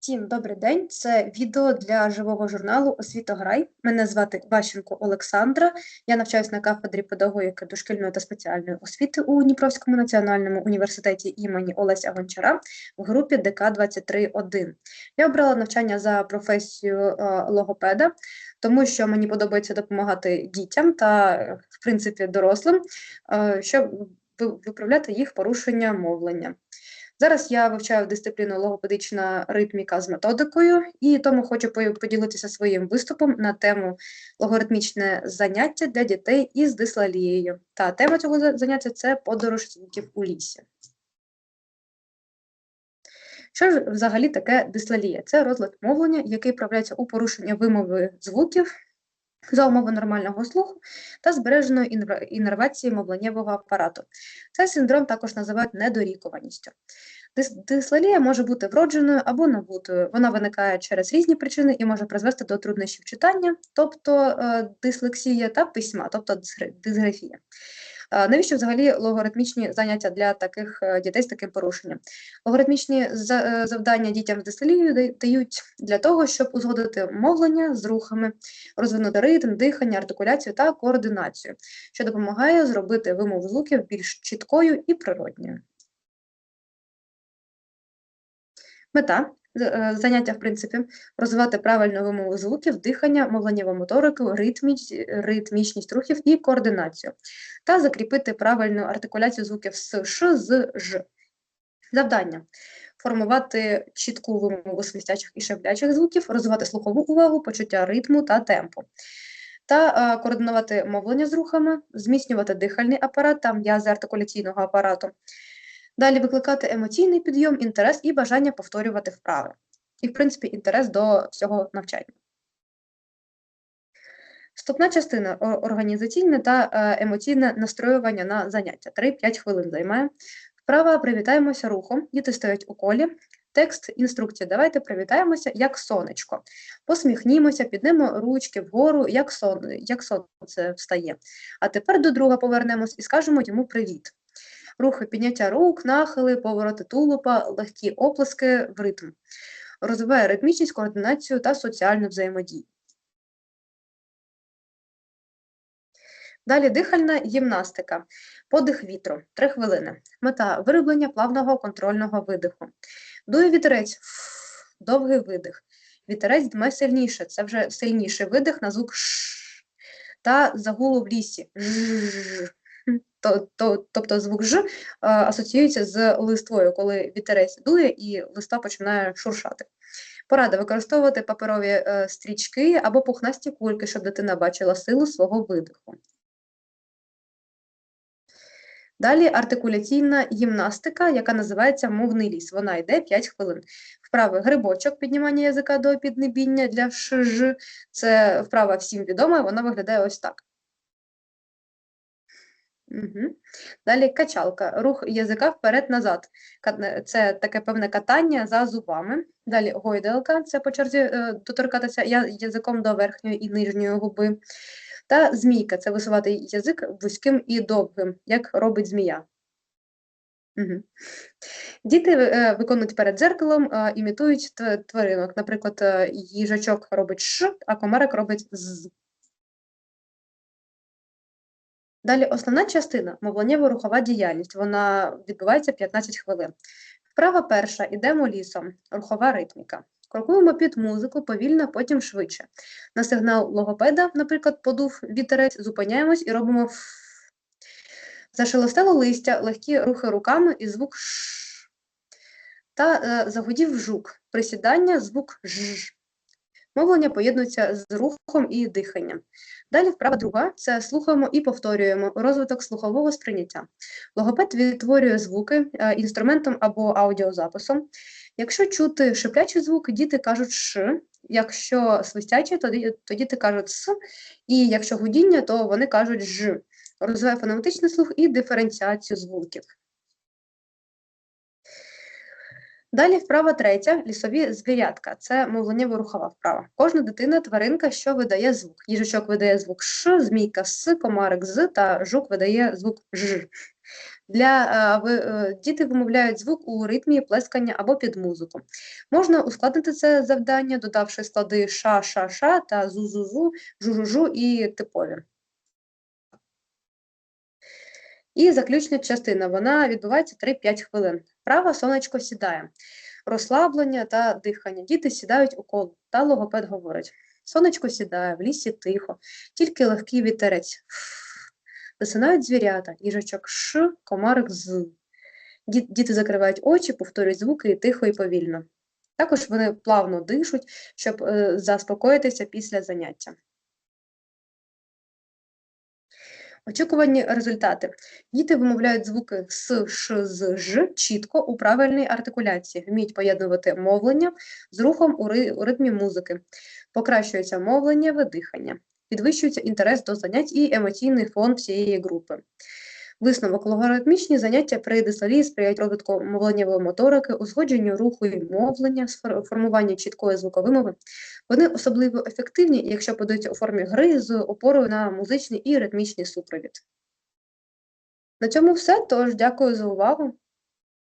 Всім добрий день. Це відео для живого журналу Освітограй. Мене звати Ващенко Олександра. Я навчаюся на кафедрі педагогіки дошкільної та спеціальної освіти у Дніпровському національному університеті імені Олеся Гончара в групі ДК 23.1. Я обрала навчання за професію е, логопеда, тому що мені подобається допомагати дітям та, в принципі, дорослим, е, щоб виправляти їх порушення мовлення. Зараз я вивчаю дисципліну логопедична ритміка з методикою, і тому хочу по- поділитися своїм виступом на тему логоритмічне заняття для дітей із дислалією. Та тема цього заняття це подорож звуків у лісі. Що ж взагалі таке дислалія? Це розлад мовлення, який проявляється у порушенні вимови звуків за умови нормального слуху та збереженої інервації мовленнєвого апарату. Цей синдром також називають недорікуваністю. Дис- Дислалія може бути вродженою або набутою. Вона виникає через різні причини і може призвести до труднощів читання, тобто е, дислексія, та письма, тобто дисгра- дисграфія. Е, Навіщо взагалі логоритмічні заняття для таких е, дітей з таким порушенням? Логоритмічні е, завдання дітям з дислалією да- дають для того, щоб узгодити мовлення з рухами, розвинути ритм, дихання, артикуляцію та координацію, що допомагає зробити вимову звуків більш чіткою і природньою. Мета заняття, в принципі, розвивати правильну вимову звуків, дихання, мовленнєву моторику, ритміч, ритмічність рухів і координацію, та закріпити правильну артикуляцію звуків з ш з ж. Завдання формувати чітку вимову свистячих і шеплячих звуків, розвивати слухову увагу, почуття ритму та темпу, та е, координувати мовлення з рухами, зміцнювати дихальний апарат та м'язи артикуляційного апарату. Далі викликати емоційний підйом, інтерес і бажання повторювати вправи. І, в принципі, інтерес до всього навчання. Вступна частина організаційне та е, емоційне настроювання на заняття. 3-5 хвилин займає. Вправа привітаємося рухом. Діти стоять у колі. Текст інструкції. Давайте привітаємося як сонечко. Посміхнімося, піднемо ручки вгору, як, сон, як сонце встає. А тепер до друга повернемось і скажемо йому привіт. Рухи підняття рук, нахили, повороти тулупа, легкі оплески в ритм. Розвиває ритмічність, координацію та соціальну взаємодію. Далі дихальна гімнастика. Подих вітру. 3 хвилини. Мета вироблення плавного контрольного видиху. Дує вітерець. Довгий видих. Вітерець дме сильніше. Це вже сильніший видих на звук ш. Та загулу в лісі. Ж. То, то, тобто звук ж е, асоціюється з листвою, коли вітерець дує і листа починає шуршати. Порада використовувати паперові е, стрічки або пухнасті кульки, щоб дитина бачила силу свого видиху. Далі артикуляційна гімнастика, яка називається мовний ліс. Вона йде 5 хвилин. Вправи грибочок, піднімання язика до піднебіння для шж. Це вправа всім відома, вона виглядає ось так. Угу. Далі качалка, рух язика вперед-назад. Це таке певне катання за зубами. Далі гойдалка, це по черзі е, доторкатися язиком до верхньої і нижньої губи. Та змійка це висувати язик вузьким і довгим, як робить змія. Угу. Діти е, виконують перед дзеркалом, е, імітують тваринок. Наприклад, їжачок робить ш, а комарик робить з. Далі основна частина мовленнєво-рухова діяльність. Вона відбувається 15 хвилин. Вправа перша ідемо лісом, рухова ритміка. Крокуємо під музику повільно, потім швидше. На сигнал логопеда, наприклад, подув вітерець, зупиняємось і робимо. Зашелестело листя, легкі рухи руками і звук ш. Та е, загудів жук. Присідання, звук ж. Мовлення поєднується з рухом і диханням. Далі вправа друга це слухаємо і повторюємо розвиток слухового сприйняття. Логопед відтворює звуки е, інструментом або аудіозаписом. Якщо чути шиплячі звуки, діти кажуть ш, якщо свистячі, то, діти кажуть с, і якщо гудіння, то вони кажуть ж. Розвиває фонетичний слух і диференціацію звуків. Далі вправа третя лісові звірятка. Це мовленнєво-рухова вправа. Кожна дитина тваринка, що видає звук. Їжачок видає звук ш, змійка с, комарик з та жук видає звук ж. Для, е, ви- е, діти вимовляють звук у ритмі плескання або під музику. Можна ускладнити це завдання, додавши склади ша, ша, ша та зу-зу-зу, жу-жу-жу і типові. І заключна частина, вона відбувається 3-5 хвилин. Права сонечко сідає. Розслаблення та дихання. Діти сідають у коло, та логопед говорить. Сонечко сідає, в лісі тихо, тільки легкий вітерець. Засинають звірята, їжачок ш, комарик з. Діти закривають очі, повторюють звуки і тихо і повільно. Також вони плавно дишуть, щоб е, заспокоїтися після заняття. Очікувані результати. Діти вимовляють звуки с, ш, з, ж чітко у правильній артикуляції, вміють поєднувати мовлення з рухом у, ри- у ритмі музики, покращується мовлення, видихання, підвищується інтерес до занять і емоційний фон всієї групи. Висновок логаритмічні заняття при дислалії сприяють розвитку мовленнєвої моторики, узгодженню руху і мовлення, формуванню чіткої звуковимови. Вони особливо ефективні, якщо подаються у формі гри з опорою на музичний і ритмічний супровід. На цьому все. Тож дякую за увагу.